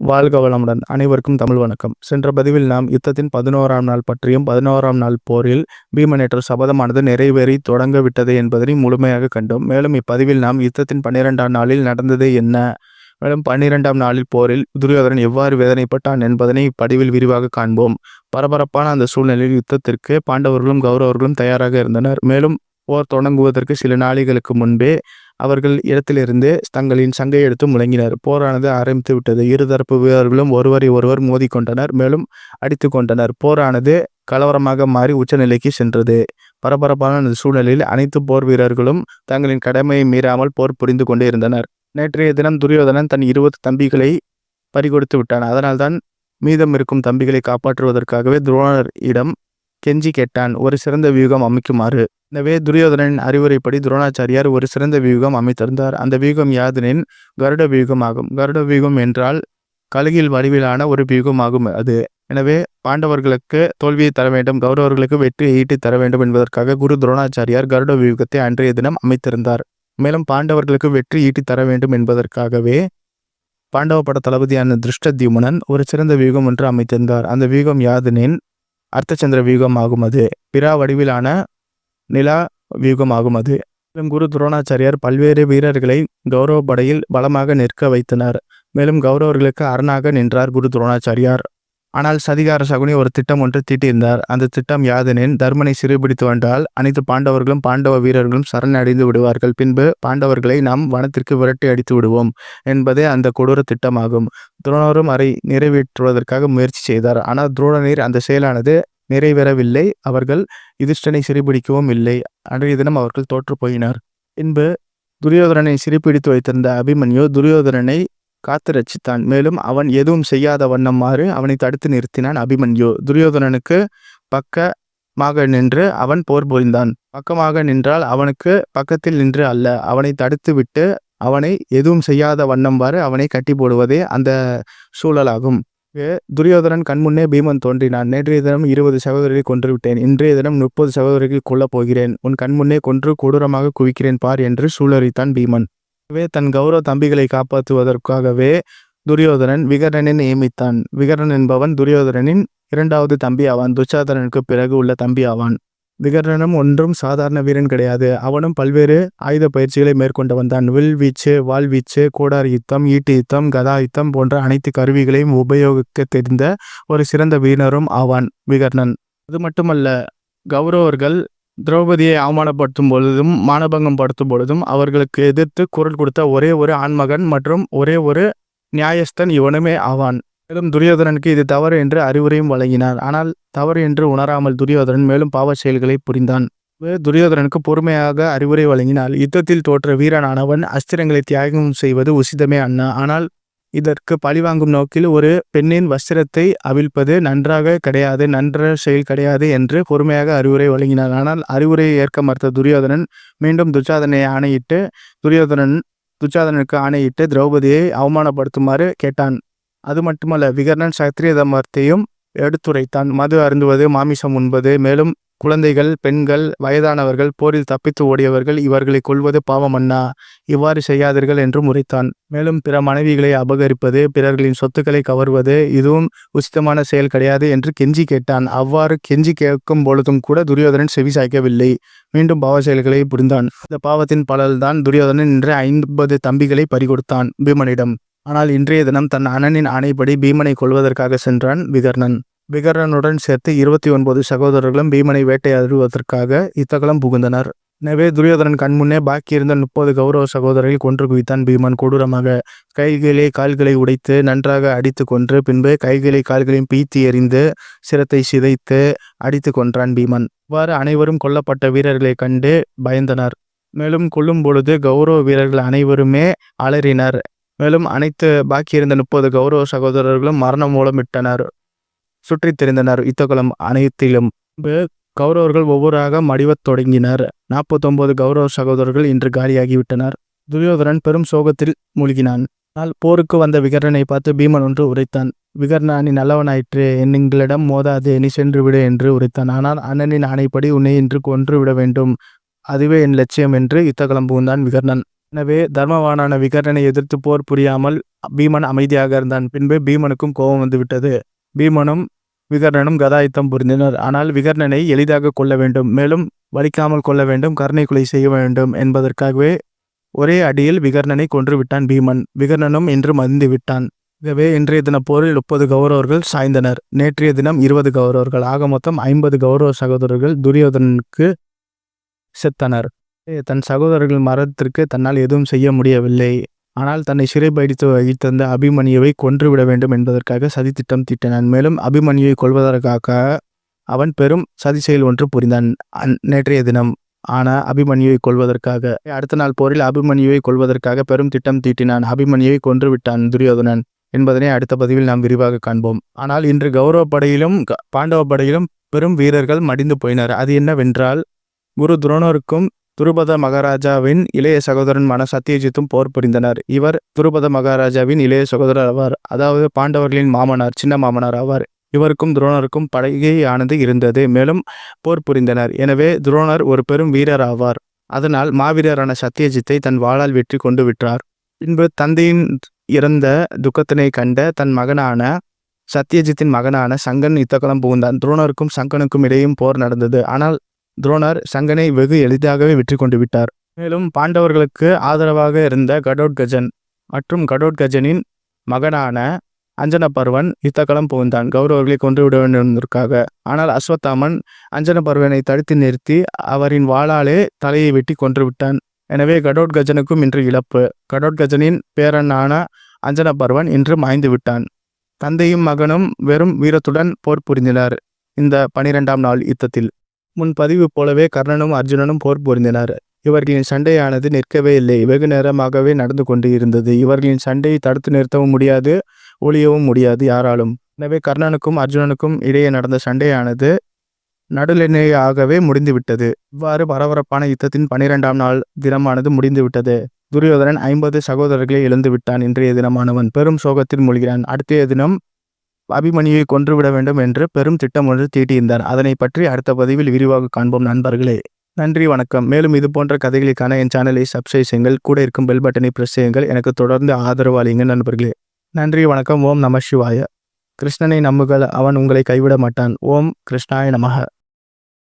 வாழ்க வளமுடன். அனைவருக்கும் தமிழ் வணக்கம். சென்ற பதிவில் நாம் யுத்தத்தின் பதினோராம் நாள் பற்றியும் பதினோராம் நாள் போரில் பீமனேற்ற சபதமானது நிறைவேறி தொடங்க விட்டது என்பதனை முழுமையாக கண்டோம். மேலும் இப்பதிவில் நாம் யுத்தத்தின் பன்னிரெண்டாம் நாளில் நடந்தது என்ன? மேலும் பன்னிரெண்டாம் நாளில் போரில் துரியோதனன் எவ்வாறு வேதனைப்பட்டான் என்பதனை இப்படிவில் விரிவாக காண்போம். பரபரப்பான அந்த சூழ்நிலையில் யுத்தத்திற்கு பாண்டவர்களும் கௌரவர்களும் தயாராக இருந்தனர். மேலும் போர் தொடங்குவதற்கு சில நாளிகளுக்கு முன்பே அவர்கள் இடத்திலிருந்து தங்களின் சங்கை எடுத்து முழங்கினர். போரானது ஆரம்பித்து விட்டது. இருதரப்பு வீரர்களும் ஒருவரை ஒருவர் மோதிக்கொண்டனர் மேலும் அடித்து கொண்டனர். போரானது கலவரமாக மாறி உச்சநிலைக்கு சென்றது. பரபரப்பான சூழலில் அனைத்து போர் வீரர்களும் தங்களின் கடமையை மீறாமல் போர் புரிந்து கொண்டே இருந்தனர். நேற்றைய தினம் துரியோதனன் தன் இருபது தம்பிகளை பறிகொடுத்து விட்டான். அதனால்தான் மீதம் இருக்கும் தம்பிகளை காப்பாற்றுவதற்காகவே துரோணர் இடம் கெஞ்சி கேட்டான். ஒரு சிறந்த வியூகம் அமைக்குமாறு. எனவே துரியோதனன் அறிவுரைப்படி துரோணாச்சாரியார் ஒரு சிறந்த வியூகம் அமைத்திருந்தார். அந்த வியூகம் யாதனின் கருட வியூகம் ஆகும் கருட வியூகம் என்றால் கழுகில் வடிவிலான ஒரு வியூகம் ஆகும் அது. எனவே பாண்டவர்களுக்கு தோல்வியை தர வேண்டும். கௌரவர்களுக்கு வெற்றியை ஈட்டி தர வேண்டும் என்பதற்காக குரு துரோணாச்சாரியார் கருட வியூகத்தை அன்றைய தினம் அமைத்திருந்தார். மேலும் பாண்டவர்களுக்கு வெற்றி ஈட்டி தர வேண்டும் என்பதற்காகவே பாண்டவ பட தளபதியான திருஷ்டத்யுமனன் ஒரு சிறந்த வியூகம் ஒன்று அமைத்திருந்தார். அந்த வியூகம் யாதனின் அர்த்தச்சந்திர வியூகம் ஆகும் அது. பிறா வடிவிலான நிலா வியூகமாகும் அது மேலும் குரு துரோணாச்சாரியார் பல்வேறு வீரர்களை கௌரவ படையில் பலமாக நிற்க வைத்தனர். மேலும் கௌரவர்களுக்கு அரணாக நின்றார் குரு துரோணாச்சாரியார். ஆனால் சதிகார சகுனி ஒரு திட்டம் ஒன்று தீட்டியிருந்தார். அந்த திட்டம் யாதெனின் தர்மனை சிறுபிடித்து வந்தால் அனைத்து பாண்டவர்களும் பாண்டவ வீரர்களும் சரணடைந்து விடுவார்கள். பின்பு பாண்டவர்களை நாம் வனத்திற்கு விரட்டி அடித்து விடுவோம் என்பதே அந்த கொடூர திட்டமாகும். துரோணரும் அதை நிறைவேற்றுவதற்காக முயற்சி செய்தார். ஆனால் துரோணநீர் அந்த செயலானது நிறைவேறவில்லை. அவர்கள் யுதிஷ்டனை சிறைபிடிக்கவும் இல்லை. அன்றைய தினம் அவர்கள் தோற்று போயினர். பின்பு துரியோதரனை சிறைப்பிடித்து வைத்திருந்த அபிமன்யு துரியோதரனை காத்து ரச்சித்தான் மேலும் அவன் எதுவும் செய்யாத வண்ணம்மாறு அவனை தடுத்து நிறுத்தினான் அபிமன்யு. துரியோதனனுக்கு பக்கமாக நின்று அவன் போர் புரிந்தான். பக்கமாக நின்றால் அவனுக்கு பக்கத்தில் நின்று அல்ல. அவனை தடுத்து விட்டு அவனை எதுவும் செய்யாத வண்ணம்பாறு அவனை கட்டி போடுவதே அந்த சூழலாகும். துரியோதனன் கண்முன்னே பீமன் தோன்றினான். நேற்றைய தினம் இருபது சகோதரிகளை கொன்று விட்டேன் இன்றைய தினம் முப்பது சகோதரிகள் கொல்லப் போகிறேன். உன் கண்முன்னே கொன்று கொடூரமாக குவிக்கிறேன் பார் என்று சூழறித்தான் பீமன். தன் கௌரவ தம்பிகளை காப்பாற்றுவதற்காகவே துரியோதனன் விகரனை நியமித்தான். விகரன் என்பவன் துரியோதனனின் இரண்டாவது தம்பி ஆவான். துச்சாதனனுக்கு பிறகு உள்ள தம்பி ஆவான். விகர்ணனும் ஒன்றும் சாதாரண வீரன் கிடையாது. அவனும் பல்வேறு ஆயுத பயிற்சிகளை மேற்கொண்டு வந்தான் வில் வீச்சு வால் வீச்சு கோடார் யுத்தம் ஈட்டு யுத்தம் கதா யுத்தம் போன்ற அனைத்து கருவிகளையும் உபயோகிக்க தெரிந்த ஒரு சிறந்த வீரரும் ஆவான் விகர்ணன். அது மட்டுமல்ல கௌரவர்கள் திரௌபதியை அவமானப்படுத்தும் பொழுதும் மானபங்கம் படுத்தும் பொழுதும் அவர்களுக்கு எதிர்த்து குரல் கொடுத்த ஒரே ஒரு ஆண்மகன் மற்றும் ஒரே ஒரு நியாயஸ்தன் இவனுமே ஆவான் மேலும் துரியோதனனுக்கு இது தவறு என்று அறிவுரையும் வழங்கினார். ஆனால் தவறு என்று உணராமல் துரியோதனன் மேலும் பாவ செயல்களை புரிந்தான். துரியோதனனுக்கு பொறுமையாக அறிவுரை வழங்கினால் யுத்தத்தில் தோற்ற வீரனானவன் அஸ்திரங்களை தியாகம் செய்வது உசிதமே அண்ணா. ஆனால் இதற்கு பழிவாங்கும் நோக்கில் ஒரு பெண்ணின் வஸ்திரத்தை அவிழ்ப்பது நன்றாக கிடையாது நன்ற செயல் கிடையாது என்று பொறுமையாக அறிவுரை வழங்கினார். ஆனால் அறிவுரையை ஏற்க மறுத்த துரியோதனன் மீண்டும் துச்சாதனை ஆணையிட்டு துரியோதனன் துச்சாதனனுக்கு ஆணையிட்டு திரௌபதியை அவமானப்படுத்துமாறு கேட்டான். அது மட்டுமல்ல விகர்ணன் சத்திரிய தர்மத்தையும் எடுத்துரைத்தான். மது அருந்துவது மாமிசம் உண்பது மேலும் குழந்தைகள் பெண்கள் வயதானவர்கள் போரில் தப்பித்து ஓடியவர்கள் இவர்களை கொள்வது பாவமன்னா இவ்வாறு செய்யாதீர்கள் என்று முறைத்தான். மேலும் பிற மனைவிகளை அபகரிப்பது பிறர்களின் சொத்துக்களை கவர்வது இதுவும் உசிதமான செயல் கிடையாது என்று கெஞ்சி கேட்டான். அவ்வாறு கெஞ்சி கேட்கும் பொழுதும் கூட துரியோதனன் செவி சாய்க்கவில்லை. மீண்டும் பாவ செயல்களை புரிந்தான். இந்த பாவத்தின் பலல்தான் துரியோதனன் இன்று ஐம்பது தம்பிகளை பறிகொடுத்தான். பீமனிடம் ஆனால் இன்றைய தினம் தன் அண்ணனின் ஆணைப்படி பீமனை கொள்வதற்காக சென்றான் விகர்ணன். விகர்ணனுடன் சேர்த்து இருபத்தி ஒன்பது சகோதரர்களும் பீமனை வேட்டையாடுவதற்காக இத்தகலம் புகுந்தனர். எனவே துரியோதனன் கண்முன்னே பாக்கியிருந்த முப்பது கௌரவ சகோதரர்கள் கொன்று குவித்தான் பீமன் கொடூரமாக. கைகளை கால்களை உடைத்து நன்றாக அடித்து கொன்று பின்பு கைகளை கால்களையும் பீத்தி எறிந்து சிரத்தை சிதைத்து அடித்து கொன்றான் பீமன். இவ்வாறு அனைவரும் கொல்லப்பட்ட வீரர்களை கண்டு பயந்தனர். மேலும் கொல்லும் பொழுது கௌரவ வீரர்கள் அனைவருமே அலறினர். மேலும் அனைத்து பாக்கியிருந்த முப்பது கௌரவ சகோதரர்களும் மரணம் மூலமிட்டனர். சுற்றித் திரிந்தனர். யுத்தகுலம் அனைத்திலும் கௌரவர்கள் ஒவ்வொருவராக மடிவத் தொடங்கினர். நாற்பத்தொன்பது கௌரவ சகோதரர்கள் இன்று காலியாகிவிட்டனர். துரியோதரன் பெரும் சோகத்தில் மூழ்கினான். ஆனால் போருக்கு வந்த விகரனை பார்த்து பீமன் ஒன்று உரைத்தான். விகர்ணா நீ நல்லவனாயிற்று. எங்களிடம் மோதாது. நீ சென்று விடு என்று உரைத்தான். ஆனால் அண்ணனின் ஆணைப்படி உன்னை இன்று கொன்று விட வேண்டும். அதுவே என் லட்சியம் என்று யுத்தகலம் புகுந்தான் விகர்ணன் எனவே தர்மவானான விகர்ணனை எதிர்த்து போர் புரியாமல் பீமன் அமைதியாக இருந்தான். பின்பு பீமனுக்கும் கோபம் வந்துவிட்டது. பீமனும் விகர்ணனும் கதாயுத்தம் புரிந்தனர். ஆனால் விகர்ணனை எளிதாக கொள்ள வேண்டும். மேலும் வலிக்காமல் கொள்ள வேண்டும். கருணை கொலை செய்ய வேண்டும் என்பதற்காகவே ஒரே அடியில் விகர்ணனை கொன்று விட்டான் பீமன். விகர்ணனும் இன்று மதிந்து விட்டான் ஆகவே இன்றைய தின போரில் முப்பது கௌரவர்கள் சாய்ந்தனர். நேற்றைய தினம் இருபது கௌரவர்கள். ஆக மொத்தம் ஐம்பது கௌரவ சகோதரர்கள் துரியோதனனுக்கு செத்தனர். தன் சகோதரர்கள் மரணத்திற்கு தன்னால் எதுவும் செய்ய முடியவில்லை. ஆனால் தன்னை சிறைப்படுத்தி வைத்திருந்த அபிமன்யுவை கொன்றுவிட வேண்டும் என்பதற்காக சதித்திட்டம் தீட்டினான். மேலும் அபிமன்யுவை கொள்வதற்காக அவன் பெரும் சதி செயல் ஒன்று புரிந்தான் நேற்றைய தினம். ஆனால் அபிமன்யுவை கொள்வதற்காக அடுத்த நாள் போரில் அபிமன்யுவை கொள்வதற்காக பெரும் திட்டம் தீட்டினான். அபிமன்யுவை கொன்று விட்டான் துரியோதனன் என்பதனை அடுத்த பதிவில் நாம் விரிவாக காண்போம். ஆனால் இன்று கௌரவ படையிலும் க- பாண்டவ படையிலும் பெரும் வீரர்கள் மடிந்து போயினர். அது என்னவென்றால் குரு துரோணருக்கும் துருபத மகாராஜாவின் இளைய சகோதரன் சத்யஜித்தும் போர் புரிந்தனர். இவர் துருபத மகாராஜாவின் இளைய சகோதரர் ஆவார். அதாவது பாண்டவர்களின் மாமனார் சின்ன மாமனார் ஆவார். இவருக்கும் துரோணருக்கும் படையானது இருந்தது. மேலும் போர் புரிந்தனர். எனவே துரோணர் ஒரு பெரும் வீரர் ஆவார். அதனால் மாவீரரான சத்யஜித்தை தன் வாளால் வெற்றி கொண்டு விட்டார். பின்பு தந்தையின் இறந்த துக்கத்தினை கண்ட தன் மகனான சத்யஜித்தின் மகனான சங்கன் யுத்தகலம் புகுந்தான். துரோணருக்கும் சங்கனுக்கும் இடையும் போர் நடந்தது. ஆனால் துரோணர் சங்கனை வெகு எளிதாகவே வெற்றி கொண்டு விட்டார். மேலும் பாண்டவர்களுக்கு ஆதரவாக இருந்த கடோட்கஜன் மற்றும் கடோட்கஜனின் மகனான அஞ்சன பர்வன் யுத்தகளம் புகுந்தான். கௌரவர்களை கொன்று விட வேண்டுவதற்காக ஆனால் அஸ்வத்தாமன் அஞ்சன பர்வனை தடுத்து நிறுத்தி அவரின் வாளாலே தலையை வெட்டி கொன்று விட்டான் எனவே கடோட்கஜனுக்கும் இன்று இழப்பு. கடோட்கஜனின் பேரனான அஞ்சன பர்வன் இன்று மாய்ந்து விட்டான். தந்தையும் மகனும் வெறும் வீரத்துடன் போர் புரிந்தனர். இந்த பனிரெண்டாம் நாள் யுத்தத்தில் முன்பதிவு போலவே கர்ணனும் அர்ஜுனனும் போர் புரிந்தனர். இவர்களின் சண்டையானது நிற்கவே இல்லை. வெகு நேரமாகவே நடந்து கொண்டு இருந்தது. இவர்களின் சண்டையை தடுத்து நிறுத்தவும் முடியாது ஒழியவும் முடியாது யாராலும். எனவே கர்ணனுக்கும் அர்ஜுனனுக்கும் இடையே நடந்த சண்டையானது நடுநிலையாகவே முடிந்துவிட்டது. இவ்வாறு பரபரப்பான யுத்தத்தின் பனிரெண்டாம் நாள் தினமானது முடிந்துவிட்டது. துரியோதனன் ஐம்பது சகோதரர்களை இழந்து விட்டான் இன்றைய தினமானவன் பெரும் சோகத்தில் மூழ்கிறான். அடுத்த தினம் அபிமனியை கொன்றுவிட வேண்டும் என்று பெரும் திட்டம் ஒன்று தீட்டியிருந்தார். அதனை பற்றி அடுத்த பதிவில் விரிவாக காண்போம் நண்பர்களே. நன்றி வணக்கம். மேலும் இது போன்ற கதைகளுக்கான என் சேனலை சப்ஸ்கிரைப் செய்யுங்கள். கூட இருக்கும் பெல் பட்டனை பிரஸ் செய்யுங்கள். எனக்கு தொடர்ந்து ஆதரவு அளிங்க நண்பர்களே. நன்றி வணக்கம். ஓம் நம சிவாய. கிருஷ்ணனை நம்புகள் அவன் உங்களை கைவிட மாட்டான். ஓம் கிருஷ்ணாய நமக.